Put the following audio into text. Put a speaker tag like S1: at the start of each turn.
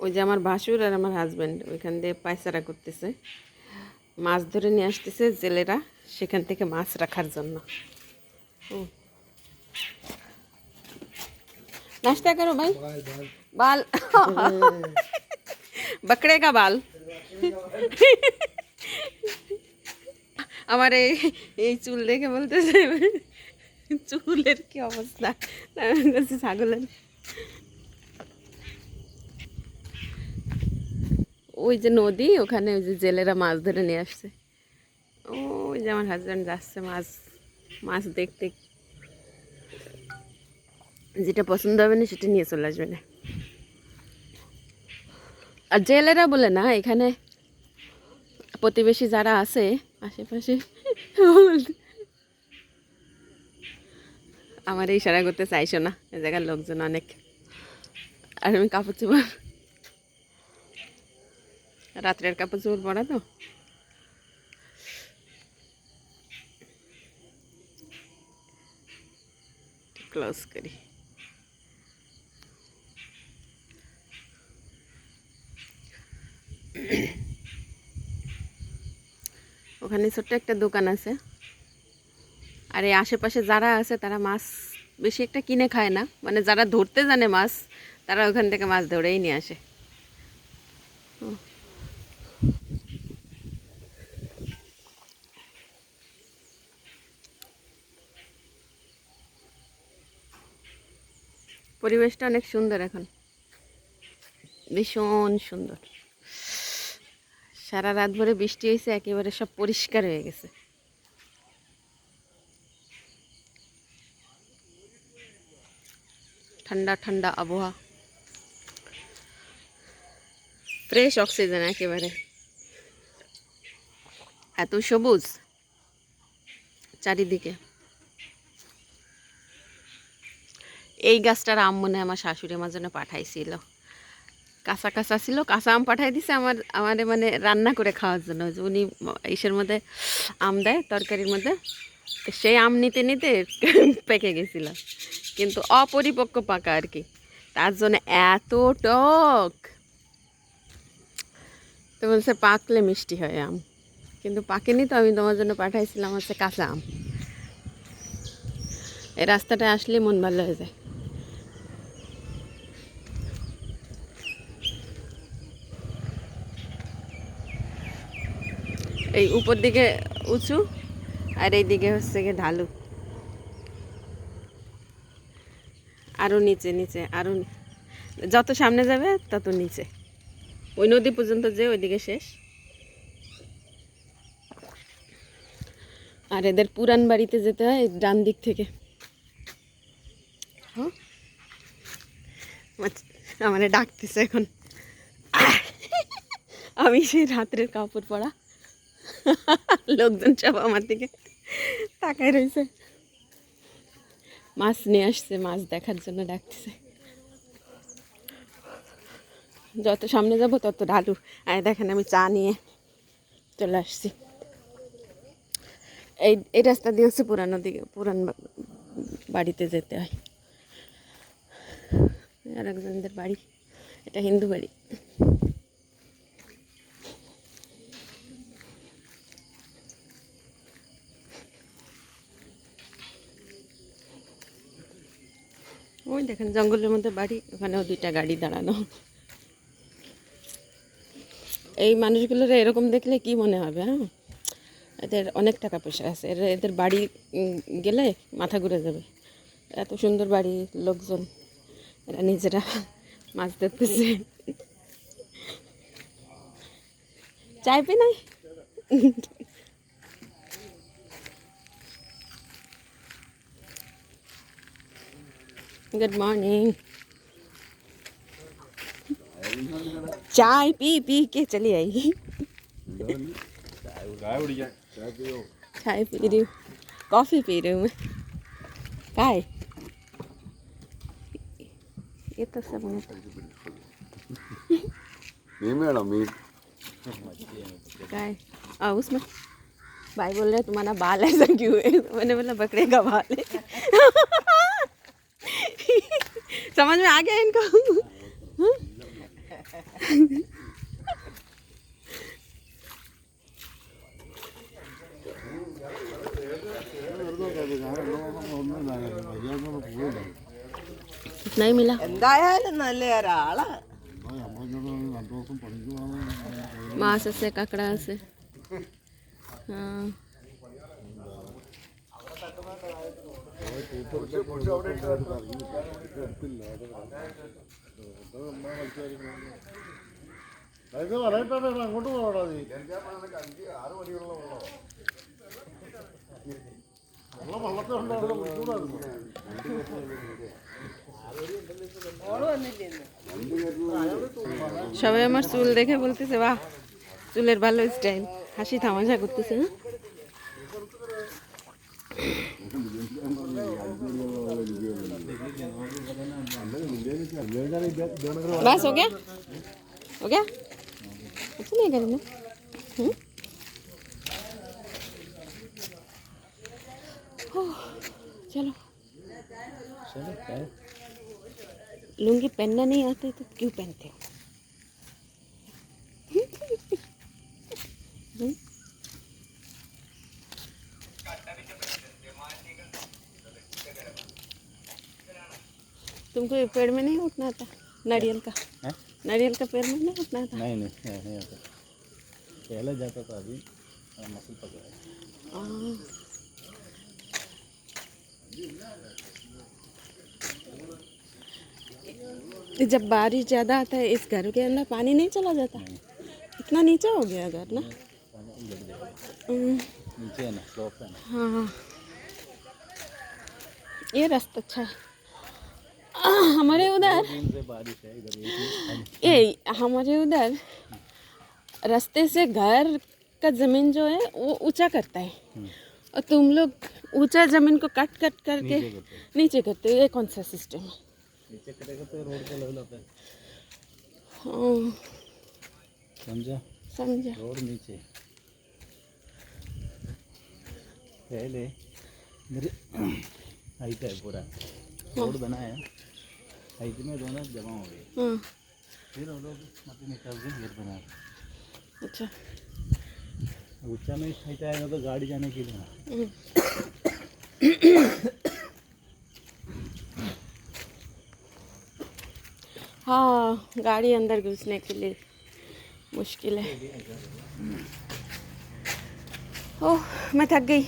S1: ওই যে আমার ভাসুর আর আমার হাজব্যান্ড ওইখান দিয়ে পায়চারা করতেছে। মাছ ধরে নিয়ে আসতেছে জেলেরা সেখান থেকে মাছ রাখার জন্য। নাস্তা করো ভাই। বাল। বকড়ে কা বাল। আমার এই চুল দেখে বলতেছে চুলের কি অবস্থা? ছাগলের। ওই যে নদী, ওখানে ওই যে জেলেরা মাছ ধরে নিয়ে আসছে। ওই যে আমার হাজব্যান্ড যাচ্ছে মাছ মাছ দেখতে। যেটা পছন্দ হবে না, সেটা নিয়ে চলে আসবে না। আর জেলেরা বলে না, এখানে প্রতিবেশী যারা আছে, আশেপাশে আমার ইশারা করতে চাইছো না, এ জায়গার লোকজন অনেক। আর আমি কাপড় চোপড় রাত্রের কাপড় চোপড় পরা তো। ক্লোজ করি। ওখানে ছোট্ট একটা দোকান আছে। আর এই আশেপাশে যারা আছে, তারা মাছ বেশি একটা কিনে খায় না। মানে যারা ধরতে জানে মাছ, তারা ওখান থেকে মাছ ধরেই নিয়ে আসে। পরিবেশটা অনেক সুন্দর এখন। ভীষণ সুন্দর। সারা রাত ভরে বৃষ্টি হয়েছে, একেবারে সব পরিষ্কার হয়ে গেছে। ঠান্ডা ঠান্ডা আবহাওয়া। ফ্রেশ অক্সিজেন একেবারে। এত সবুজ চারিদিকে। এই গাছটার আম মনে আমার শাশুড়ি আমার জন্য পাঠাইছিল। কাঁচা কাঁচা ছিল, কাঁচা আম পাঠাই দিছে আমার, আমারে মানে রান্না করে খাওয়ার জন্য। উনি ইসের মধ্যে আম দেয়, তরকারির মধ্যে। সেই আম নিতে নিতে পেকে গেছিল। কিন্তু অপরিপক্ক পাকা আর কি। তার জন্য এত টক। তো বলছে, পাকলে মিষ্টি হয় আম। কিন্তু পাকেনি তো, আমি তোমার জন্য পাঠাইছিলাম হচ্ছে কাঁচা আম। এই রাস্তাটা আসলে মন ভালো হয়ে যায়। এই উপর দিকে উঁচু, আর এই দিকে হচ্ছে গিয়ে ঢালু। আরও নিচে নিচে আরও যত সামনে যাবে তত নিচে। ওই নদী পর্যন্ত যে ওইদিকে শেষ। আর এদের পুরান বাড়িতে যেতে হয় ডান দিক থেকে। হ্যাঁ? আমার ডাকতেছে এখন। আমি সেই রাত্রের কাপড় পরা। লোকজন সব আমার দিকে তাকায় রয়েছে মাছ নিয়ে আসছে, মাছ দেখার জন্য ডাকতেছে। যত সামনে যাব তত ঢালু আর দেখেন, আমি চা নিয়ে চলে আসছি। এই এই রাস্তা দিয়ে হচ্ছে পুরানো দিকে, পুরান বাড়িতে যেতে হয়। আর একজনদের বাড়ি, এটা হিন্দু বাড়ি। ওই দেখেন, জঙ্গলের মধ্যে বাড়ি, ওখানেও দুইটা গাড়ি দাঁড়ানো। এই মানুষগুলোর এরকম দেখলে কি মনে হবে হ্যাঁ? এদের অনেক টাকা পয়সা আছে। এদের বাড়ি গেলে মাথা ঘুরে যাবে। এত সুন্দর বাড়ি, লোকজন, এরা নিজেরা মাছ ধরতেছে। চাইবে নাই गुड मॉर्निंग चाय पी पी के चली आई। चाय पी रही हूँ। कॉफ़ी पी रही हूँ मैं। काय ये तो सब
S2: नहीं मैडम
S1: काय आ उसमें भाई बोल रहे तुम्हारा बाल ऐसा क्यों है? मैंने बोला बकरे का बाल है। समझ में आ गया इनको हाँ? नहीं मिला
S2: എന്തായാലും നല്ല ഒരാളാ
S1: मांस से ककड़ा से हाँ
S3: അങ്ങോട്ട് പോകണോ നീ വെള്ളം വള്ളത്തിൽ ഉണ്ടായിരുന്നു കുടിച്ചൂടായിരുന്നു
S1: সবাই আমার চুল দেখে বলতেছে বাহ চুলের ভালো স্টাইল হাসি তামাশা করতেছে হ্যাঁ? बस, हो गया? हो गया? कुछ नहीं करना हम्म? चलो। लुंगी पहनना नहीं आते तो क्यों पहनते हो? तुमको ये पेड़ में नहीं उठना था? नारियल का। नारियल का पेड़ में नहीं उठना था?
S4: नहीं नहीं नहीं नहीं आता पहले जाता था अभी मसल पकड़ा है।
S1: हाँ। जब बारिश ज़्यादा आता है इस घर के अंदर पानी नहीं चला जाता? इतना नीचा हो गया घर ना? हम्म,
S4: नीचे है ना स्लोप है ना।
S1: हाँ। ये रास्ता अच्छा है। हमारे उधर ये हमारे उधर रास्ते से घर का ज़मीन जो है वो ऊँचा करता है। और तुम लोग ऊँचा ज़मीन को कट कट करके
S4: नीचे करते
S1: नीचे करते हो ये कौन सा सिस्टम है?
S4: नीचे तो रोड का लेवल आता है।
S1: हाँ,
S4: समझा?
S1: समझा।
S4: रोड नीचे। पहले मेरे हाइट है पूरा। रोड बनाया हाइट में दोनों जमा हो गए।
S1: हाँ
S4: फिर वो लोग मत निकाल के फिर बना रहे
S1: अच्छा।
S4: ऊँचा में हाइट आएगा तो गाड़ी जाने के लिए ना।
S1: हम्म। हाँ गाड़ी अंदर घुसने के लिए मुश्किल है। ओह मैं थक गई।